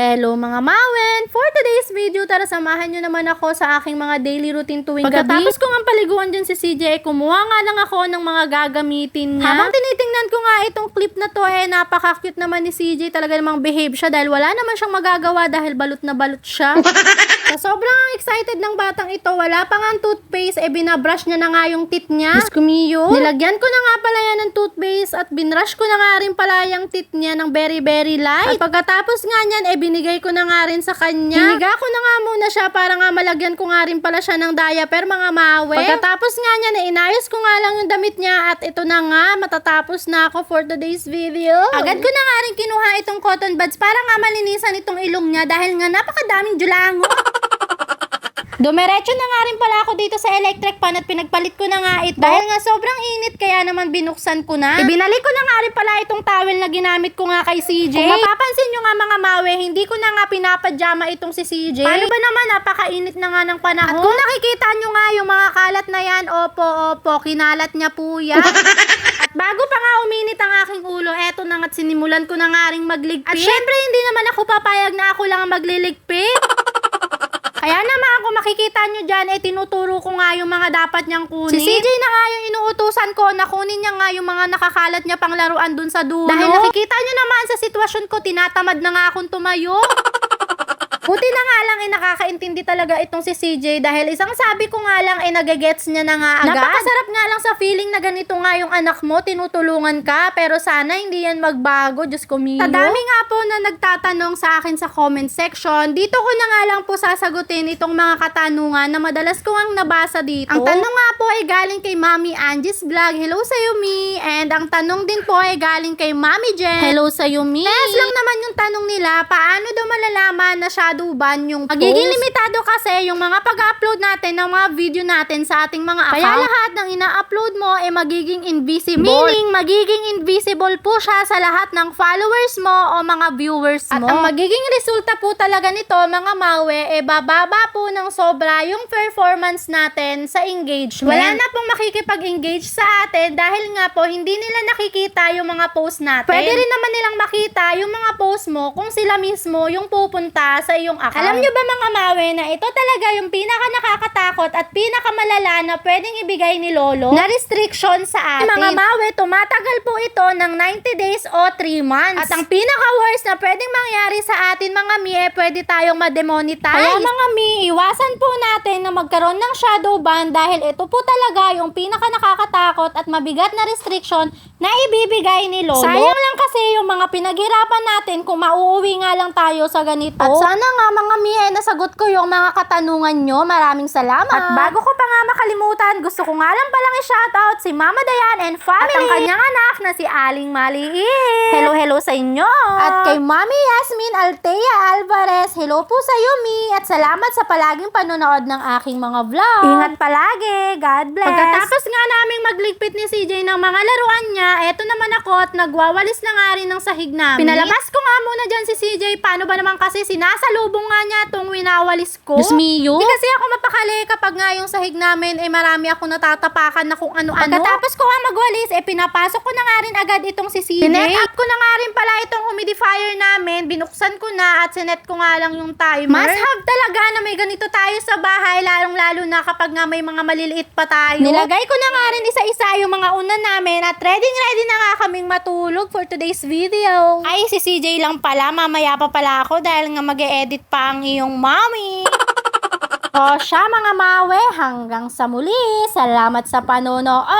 Hello mga mawen! For today's video, tara samahan nyo naman ako sa aking mga daily routine tuwing gabi. Pagkatapos ko nga paliguan dyan si CJ, kumuha nga lang ako ng mga gagamitin niya. Habang tinitingnan ko nga itong clip na to, eh, napaka-cute naman ni CJ. Talaga namang behave siya dahil wala naman siyang magagawa dahil balot na balot siya. Sa sobrang excited ng batang ito, wala pa nga ang toothpaste, eh binabrush niya na nga yung teeth niya. Diyos ko mio. Nilagyan ko na nga pala yan ng toothpaste at binrush ko na nga rin pala yung teeth niya ng very very light. At pagkatapos nga niyan, eh binigay ko na nga rin sa kanya. Hiniga ko na nga muna siya para nga malagyan ko nga rin pala siya ng diaper mga mawe. Pagkatapos nga niyan, eh, inayos ko nga lang yung damit niya at ito na nga, matatapos na ako for today's video. Agad ko na nga rin kinuha itong cotton buds para nga malinisan itong ilong niya dahil nga napakadaming julango. Dumiretso na nga rin pala ako dito sa electric pan at pinagpalit ko na nga ito. Dahil nga sobrang init kaya naman binuksan ko na. Ibinalik ko na nga rin pala itong towel na ginamit ko nga kay CJ. Kung mapapansin nyo nga mga mawe, hindi ko na nga pinapadyama itong si CJ. Paano ba naman napakainit na nga ng panahon? At kung nakikita nyo nga yung mga kalat na yan, opo, opo, kinalat niya po yan. At bago pa nga uminit ang aking ulo, eto na nga't sinimulan ko na nga ring magligpit. At syempre, hindi naman ako papayag na ako lang ang magliligpit. Kaya naman makikita nyo dyan, eh tinuturo ko nga yung mga dapat niyang kunin. Si CJ na nga yung inuutusan ko na kunin niya nga yung mga nakakalat niya pang laruan dun sa dulo. Dahil nakikita nyo naman sa sitwasyon ko, tinatamad na nga akong tumayo. Buti na nga lang eh nakakaintindi talaga itong si CJ dahil isang sabi ko nga lang eh nagagets niya na nga agad. Napakasarap nga lang sa feeling na ganito nga yung anak mo, tinutulungan ka, pero sana hindi yan magbago, Diyos ko mio. Sa dami nga po na nagtatanong sa akin sa comment section, dito ko na nga lang po sasagutin itong mga katanungan na madalas ko ang nabasa dito. Ang tanong nga po ay galing kay Mami Angie's Vlog, hello sa'yo Mi, and ang tanong din po ay galing kay Mami Jen, hello sa'yo Mi. Yes lang naman yung tanong nila, paano daw malalaman na shadow ban yung post? Magiging limitado kasi yung mga pag-upload natin ng mga video natin sa ating mga account. Kaya lahat ng ina-upload mo ay magiging invisible. Meaning, magiging invisible po siya sa lahat ng followers mo o mga viewers mo. At ang magiging resulta po talaga nito, mga mawe, e bababa po ng sobra yung performance natin sa engagement. Wala na pong makikipag-engage sa atin dahil nga po hindi nila nakikita yung mga post natin. Pwede rin naman nilang makita yung mga post mo kung sila mismo yung pupunta sa iyong account. Alam nyo ba mga mawe na ito talaga yung pinaka nakakatakot at pinakamalala na pwedeng ibigay ni Lolo na restriction sa atin. Mga mawe, tumatagal po ito ng 90 days o 3 months. At ang pinaka worst na pwedeng mangyari sa atin mga mi, eh, pwede tayong ma-demonetize. Kaya mga mi, iwasan po natin na magkaroon ng shadow ban dahil ito po talaga yung pinaka nakakatakot at mabigat na restriction na ibibigay ni Lolo. Sayang lang kasi yung mga pinaghirapan natin kung mauuwi nga lang tayo sa ganito. At sana nga mga mi, eh, nasagot ko yung mga katanungan nyo. Maraming salamat. At bago ko pa nga makalimutan, gusto ko nga lang palang i-shoutout si Mama Dayan and family. At ang kanyang anak na si Aling Maliit. Hello, hello sa inyo. At kay Mami Yasmin Altea Alvarez, hello po sa iyo, Mi. At salamat sa palaging panonood ng aking mga vlog. Ingat palagi. God bless. Pagkatapos nga naming magligpit ni CJ ng mga laruan niya, eto naman ako at nagwawalis na nga rin ng sahig namin. Pinalabas ko nga muna dyan si CJ. Paano ba naman kasi sinasalubong nga niya itong winawalis ko. Diyos mio. Di kasi ako mapakali kapag nga yung sahig namin, eh marami ako natatapakan na kung ano-ano. Pagkatapos ko nga magwalis, eh pinapasok ko na nga rin agad itong si CJ. Sinet up ko na nga rin pala itong humidifier namin. Binuksan ko na at sinet ko nga lang yung timer. Must have talaga na may ganito tayo sa bahay, lalong-lalo na kapag nga may mga maliliit pa tayo. Nilagay ko na nga rin isa-isa yung mga unan namin at ready-ready na nga kaming matulog for today's video. Ay, si CJ lang pala. Mamaya pa pala ako dahil nga mag edit pa ang iyong mommy. O siya mga mawe, hanggang sa muli. Salamat sa panonood.